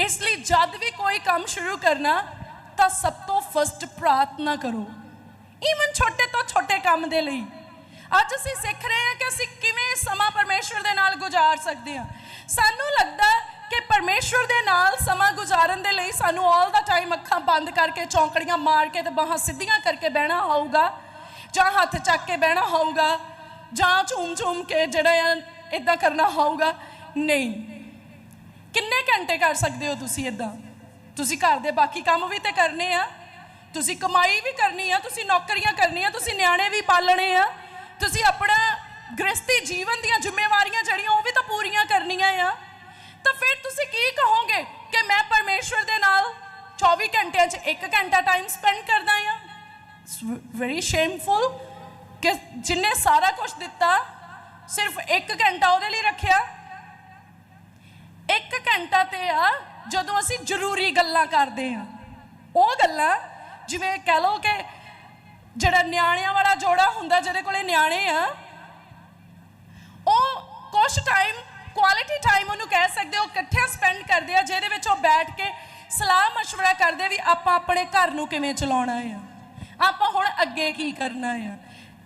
ਇਸ ਲਈ ਜਦ ਵੀ ਕੋਈ ਕੰਮ ਸ਼ੁਰੂ ਕਰਨਾ, ਤਾਂ ਸਭ ਤੋਂ ਫਸਟ ਪ੍ਰਾਰਥਨਾ ਕਰੋ। ਈਵਨ ਛੋਟੇ ਤੋਂ ਛੋਟੇ ਕੰਮ ਦੇ ਲਈ। ਅੱਜ ਅਸੀਂ ਸਿੱਖ ਰਹੇ ਹਾਂ ਕਿ ਅਸੀਂ ਕਿਵੇਂ ਸਮਾਂ ਪਰਮੇਸ਼ਵਰ ਦੇ ਨਾਲ ਗੁਜ਼ਾਰ ਸਕਦੇ ਹਾਂ। ਸਾਨੂੰ ਲੱਗਦਾ ਕਿ ਪਰਮੇਸ਼ਵਰ ਦੇ ਨਾਲ ਸਮਾਂ ਗੁਜ਼ਾਰਨ ਦੇ ਲਈ ਸਾਨੂੰ ਆਲ ਦਾ ਟਾਈਮ ਅੱਖਾਂ ਬੰਦ ਕਰਕੇ, ਚੌਂਕੜੀਆਂ ਮਾਰ ਕੇ ਤੇ ਬਾਹਾਂ ਸਿੱਧੀਆਂ ਕਰਕੇ ਬਹਿਣਾ ਹੋਊਗਾ, ਜਾਂ ਹੱਥ ਚੱਕ ਕੇ ਬਹਿਣਾ ਹੋਊਗਾ, ਜਾਂ ਝੂਮ ਝੂਮ ਕੇ ਜਿਹੜਾ ਆ ਇਦਾਂ ਕਰਨਾ ਹੋਊਗਾ। ਨਹੀਂ। ਕਿੰਨੇ ਘੰਟੇ ਕਰ ਸਕਦੇ ਹੋ ਤੁਸੀਂ ਇਦਾਂ ਤੁਸੀਂ ਘਰ ਦੇ ਬਾਕੀ ਕੰਮ ਵੀ ਤੇ ਕਰਨੇ ਆ। ਤੁਸੀਂ ਕਮਾਈ ਵੀ ਕਰਨੀ ਆ, ਤੁਸੀਂ ਨੌਕਰੀਆਂ ਕਰਨੀਆਂ, ਤੁਸੀਂ ਨਿਆਣੇ ਵੀ ਪਾਲਣੇ ਆ। ਤੁਸੀਂ ਆਪਣਾ ਗ੍ਰਸਤੀ ਜੀਵਨ ਦੀਆਂ ਜ਼ਿੰਮੇਵਾਰੀਆਂ ਜਿਹੜੀਆਂ, ਉਹ ਵੀ ਤਾਂ ਪੂਰੀਆਂ ਕਰਨੀਆਂ ਆ। ਤਾਂ ਫਿਰ ਤੁਸੀਂ ਕੀ ਕਹੋਗੇ ਕਿ ਮੈਂ ਪਰਮੇਸ਼ਵਰ ਦੇ ਨਾਲ 24 ਘੰਟਿਆਂ 'ਚ 1 ਘੰਟਾ ਟਾਈਮ ਸਪੈਂਡ ਕਰਦਾ ਆ? ਵੈਰੀ ਸ਼ੇਮਫੁਲ ਕਿ ਜਿੰਨੇ ਸਾਰਾ ਕੁਝ ਦਿੱਤਾ, ਸਿਰਫ 1 ਘੰਟਾ ਉਹਦੇ ਲਈ ਰੱਖਿਆ। ਘੰਟਾ ਤੇ ਆ, ਜਦੋਂ ਅਸੀਂ ਜ਼ਰੂਰੀ ਗੱਲਾਂ ਕਰਦੇ ਆ ਉਹ ਗੱਲਾਂ, ਜਿਵੇਂ ਕਹਿ ਲਓ ਕਿ ਜਿਹੜਾ ਨਿਆਣਿਆਂ ਵਾਲਾ ਜੋੜਾ ਹੁੰਦਾ, ਜਿਹਦੇ ਕੋਲੇ ਨਿਆਣੇ ਆ, ਉਹ ਕੁਝ ਟਾਈਮ ਕੁਆਲਿਟੀ ਟਾਈਮ ਉਹਨੂੰ ਕਹਿ ਸਕਦੇ, ਉਹ ਇਕੱਠਿਆਂ ਸਪੈਂਡ ਕਰਦੇ ਆ, ਜਿਹਦੇ ਵਿੱਚ ਉਹ ਬੈਠ ਕੇ ਸਲਾਹ مشਵਰਾ ਕਰਦੇ ਵੀ ਆਪਾਂ ਆਪਣੇ ਘਰ ਨੂੰ ਕਿਵੇਂ ਚਲਾਉਣਾ ਆ। ਆਪਾਂ ਹੁਣ ਅੱਗੇ ਕੀ ਕਰਨਾ ਆ।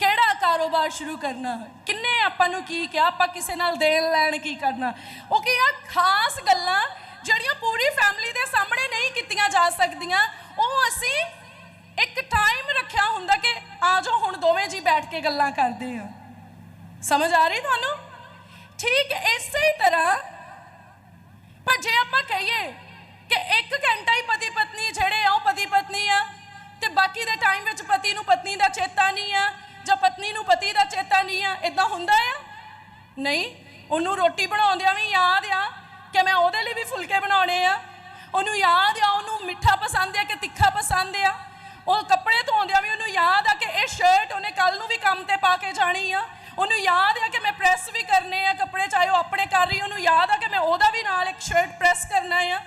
ਕਿਹੜਾ ਕਾਰੋਬਾਰ ਸ਼ੁਰੂ ਕਰਨਾ ਕਿੰਨੇ ਆਪਾਂ ਨੂੰ ਕੀ ਕਿਹਾ? ਆਪਾਂ ਕਿਸੇ ਨਾਲ ਦੇਣ ਲੈਣ ਕੀ ਕਰਨਾ? ਉਹ ਕੀ ਆ ਖਾਸ ਗੱਲਾਂ ਜਿਹੜੀਆਂ ਪੂਰੀ ਫੈਮਿਲੀ ਦੇ ਸਾਹਮਣੇ ਨਹੀਂ ਕੀਤੀਆਂ ਜਾ ਸਕਦੀਆਂ, ਉਹ ਅਸੀਂ ਇੱਕ ਟਾਈਮ ਰੱਖਿਆ ਹੁੰਦਾ ਕਿ ਆ ਜਾਓ, ਹੁਣ ਦੋਵੇਂ ਜੀ ਬੈਠ ਕੇ ਗੱਲਾਂ ਕਰਦੇ ਆ ਸਮਝ ਆ ਰਹੀ ਤੁਹਾਨੂੰ? ਠੀਕ ਇਸੇ ਤਰ੍ਹਾਂ, ਪਰ ਜੇ ਆਪਾਂ ਕਹੀਏ ਕਿ ਇੱਕ ਘੰਟਾ ਹੀ ਪਤੀ ਪਤਨੀ ਜਿਹੜੇ ਆ, ਉਹ ਪਤੀ ਪਤਨੀ ਆ, ਤੇ ਬਾਕੀ ਦੇ ਟਾਈਮ ਵਿੱਚ ਪਤੀ ਨੂੰ ਪਤਨੀ ਦਾ ਚੇਤਾ ਨਹੀਂ ਆ ਜਾਂ ਪਤਨੀ ਨੂੰ ਪਤੀ ਦਾ ਚੇਤਾ ਨਹੀਂ ਆ ਇਦਾਂ ਹੁੰਦਾ ਆ? ਨਹੀਂ, ਉਹਨੂੰ ਰੋਟੀ ਬਣਾਉਂਦਿਆਂ ਵੀ ਯਾਦ ਆ ਕਿ ਮੈਂ ਉਹਦੇ ਲਈ ਵੀ ਫੁਲਕੇ ਬਣਾਉਣੇ ਆ। ਉਹਨੂੰ ਯਾਦ ਆ, ਉਹਨੂੰ ਮਿੱਠਾ ਪਸੰਦ ਆ ਕਿ ਤਿੱਖਾ ਪਸੰਦ ਆ। ਉਹ ਕੱਪੜੇ ਧੋਉਂਦਿਆਂ ਵੀ ਉਹਨੂੰ ਯਾਦ ਆ ਕਿ ਇਹ ਸ਼ਰਟ ਉਹਨੇ ਕੱਲ ਨੂੰ ਵੀ ਕੰਮ ਤੇ ਪਾ ਕੇ ਜਾਣੀ ਆ। ਉਹਨੂੰ ਯਾਦ ਆ ਕਿ ਮੈਂ ਪ੍ਰੈਸ ਵੀ ਕਰਨੇ ਆ ਕੱਪੜੇ, ਚਾਹੇ ਉਹ ਆਪਣੇ ਕਰ ਰਹੀ ਉਹਨੂੰ ਯਾਦ ਆ ਕਿ ਮੈਂ ਉਹਦਾ ਵੀ ਨਾਲ ਇੱਕ ਸ਼ਰਟ ਪ੍ਰੈਸ ਕਰਨਾ ਆ।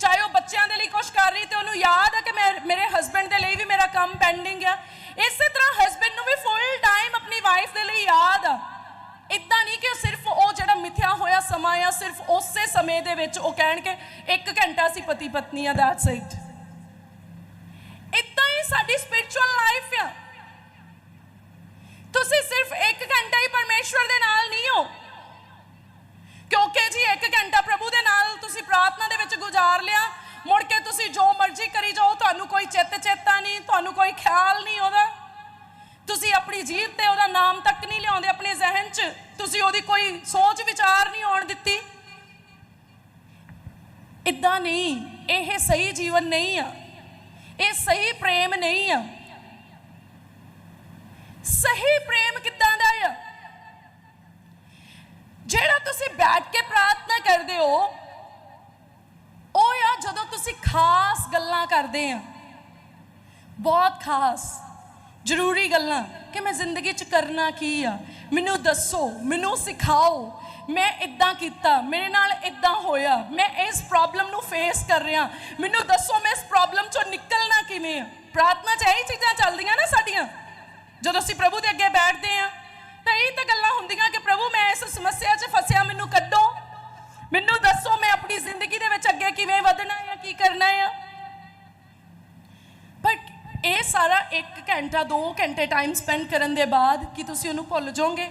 ਚਾਹੇ ਉਹ ਬੱਚਿਆਂ ਦੇ ਲਈ ਕੁਝ ਕਰ ਰਹੀ ਤੇ ਉਹਨੂੰ ਯਾਦ ਆ ਕਿ ਮੈਂ, ਮੇਰੇ ਹਸਬੰਡ ਦੇ ਲਈ ਵੀ ਮੇਰਾ ਕੰਮ ਪੈਂਡਿੰਗ ਆ। ਇਸੇ ਤਰ੍ਹਾਂ ਹਸਬੰਡ ਨੂੰ ਵੀ ਫੁੱਲ ਟਾਈਮ ਆਪਣੀ ਵਾਈਫ ਦੇ ਲਈ ਯਾਦ ਆ। ਇਦਾਂ ਨਹੀਂ ਕਿ ਸਿਰਫ ਉਹ ਜਿਹੜਾ ਮਿਥਿਆ ਹੋਇਆ ਸਮਾਂ ਆ, ਸਿਰਫ ਉਸੇ ਸਮੇਂ ਦੇ ਵਿੱਚ ਉਹ ਕਹਿਣ ਕਿ ਇੱਕ ਘੰਟਾ ਸੀ ਪਤੀ ਪਤਨੀ ਆ ਦੈਟਸ ਇਟ ਇਦਾਂ ਹੀ ਸਾਡੀ ਸਪਿਰਚੁਅਲ ਲਾਈਫ ਆ। ਤੁਸੀਂ ਸਿਰਫ ਇੱਕ ਘੰਟਾ ਹੀ ਪਰਮੇਸ਼ਵਰ ਦੇ ਨਾਲ ਨਹੀਂ ਹੋ। ਕਿਉਂਕਿ ਜੀ ਇੱਕ ਘੰਟਾ ਪ੍ਰਭੂ ਦੇ ਨਾਲ ਤੁਸੀਂ ਪ੍ਰਾਰਥਨਾ ਦੇ ਵਿੱਚ ਗੁਜ਼ਾਰ ਲਿਆ, ਮੁੜ ਕੇ ਤੁਸੀਂ ਜੋ ਮਰਜ਼ੀ ਕਰੀ ਜਾਓ, ਤੁਹਾਨੂੰ ਕੋਈ ਚਿੱਤ ਚੇਤਾ ਨਹੀਂ, ਤੁਹਾਨੂੰ ਕੋਈ ਖਿਆਲ ਨਹੀਂ ਉਹਦਾ। ਤੁਸੀਂ ਆਪਣੀ ਜੀਭ ਤੇ ਉਹਦਾ ਨਾਮ ਤੱਕ ਨਹੀਂ ਲਿਆਉਂਦੇ, ਆਪਣੇ ਜ਼ਿਹਨ 'ਚ। ਤੁਸੀਂ ਉਹਦੀ ਕੋਈ ਸੋਚ ਵਿਚਾਰ ਨਹੀਂ ਆਉਣ ਦਿੱਤੀ। ਇਦਾਂ ਨਹੀਂ, ਇਹ ਸਹੀ ਜੀਵਨ ਨਹੀਂ ਆ। ਇਹ ਸਹੀ ਪ੍ਰੇਮ ਨਹੀਂ ਆ। ਸਹੀ ਪ੍ਰੇਮ ਕਿੱਦਾਂ ਦਾ ਆ? ਜਿਹੜਾ ਤੁਸੀਂ ਬੈਠ ਕੇ ਪ੍ਰਾਰਥਨਾ ਕਰਦੇ ਹੋ ਖਾਸ ਗੱਲਾਂ ਕਰਦੇ ਆ। ਬਹੁਤ ਖਾਸ, ਜ਼ਰੂਰੀ ਗੱਲਾਂ ਕਿ ਮੈਂ ਜ਼ਿੰਦਗੀ 'ਚ ਕਰਨਾ ਕੀ ਆ। ਮੈਨੂੰ ਦੱਸੋ, ਮੈਨੂੰ ਸਿਖਾਓ। ਮੈਂ ਇਦਾਂ ਕੀਤਾ, ਮੇਰੇ ਨਾਲ ਇਦਾਂ ਹੋਇਆ। ਮੈਂ ਇਸ ਪ੍ਰੋਬਲਮ ਨੂੰ ਫੇਸ ਕਰ ਰਿਹਾ। ਮੈਨੂੰ ਦੱਸੋ, ਮੈਂ ਇਸ ਪ੍ਰੋਬਲਮ 'ਚੋਂ ਨਿਕਲਣਾ ਕਿਵੇਂ ਆ? ਪ੍ਰਾਰਥਨਾ 'ਚ ਇਹੀ ਚੀਜ਼ਾਂ ਚੱਲਦੀਆਂ ਨਾ ਸਾਡੀਆਂ। ਜਦੋਂ ਅਸੀਂ ਪ੍ਰਭੂ ਦੇ ਅੱਗੇ ਬੈਠਦੇ ਆ, ਤਾਂ ਇਹ ਤਾਂ ਗੱਲਾਂ ਹੁੰਦੀਆਂ ਕਿ ਪ੍ਰਭੂ ਮੈਂ ਇਸ ਸਮੱਸਿਆ 'ਚ ਫਸਿਆ, ਮੈਨੂੰ ਕੱਢੋ। ਮੈਨੂੰ ਦੱਸੋ ਮੈਂ ਆਪਣੀ ਜ਼ਿੰਦਗੀ ਦੇ ਵਿੱਚ ਅੱਗੇ ਕਿਵੇਂ ਵਧਣਾ ਹੈ ਕੀ ਕਰਨਾ ਹੈ ਬਟ ਇਹ ਸਾਰਾ 1 ਘੰਟਾ 2 ਘੰਟੇ ਟਾਈਮ ਸਪੈਂਡ ਕਰਨ ਦੇ ਬਾਅਦ ਕੀ ਤੁਸੀਂ ਉਹਨੂੰ ਭੁੱਲ ਜਾਓਗੇ?